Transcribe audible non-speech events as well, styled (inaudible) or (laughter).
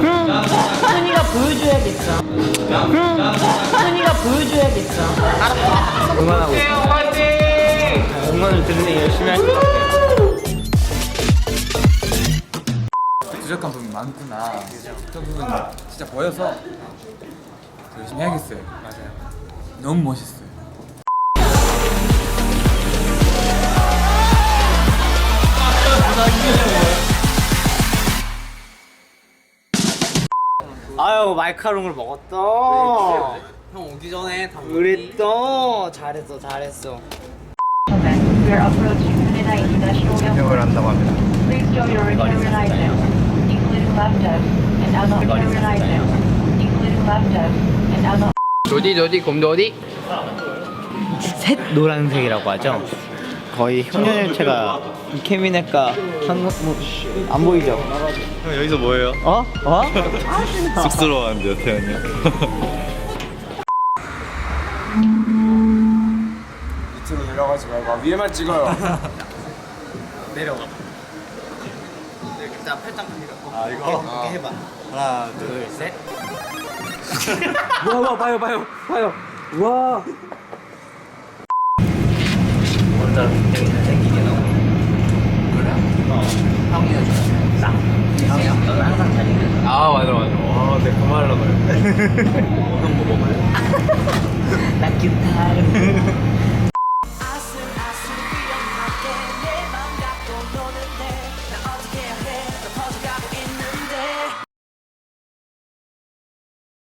그럼 순이가 보여줘야겠어. 그럼 순이가 보여줘야겠어. 응원하고 있어요. 화이팅! 응원을 듣는 열심히 할것 같아요. 부족한 부분이 많구나. 그런 부분이 진짜 보여서 더 열심히 해야겠어요. 맞아요. 너무 멋있어요. 아유 마이카롱을 먹었다. 형 오기 전에 다 그랬어. 잘했어 잘했어. We are approaching Haneda International Airport. 한다고 합니다. Please show your return items, including laptops and other return items, including laptops and other 조디 조디 곰도디. 셋 노란색이라고 하죠. 거의 흉년일체가 케미네과 한국 뭐, 안 보이죠? 형 여기서 뭐예요? 어? 어? 쑥스러워하는데요, 태현이 형. 밑으로 내려가지 말고 위에만 찍어요. 내려가. 일단 팔짱 내려. 아, 이거? 이렇게 해봐. 하나, 둘, 둘 셋. (laughs) 와, 와, 봐요, 봐요, 봐요. 와. 오늘따라 굉장히 잘생기게 나오네. 그래? 어. 형이어줘. 쌍. 형이 항상 잘생겼어. 아, 맞아, 맞아. 와, 내가 그 말로 그래. 형뭐 먹을래?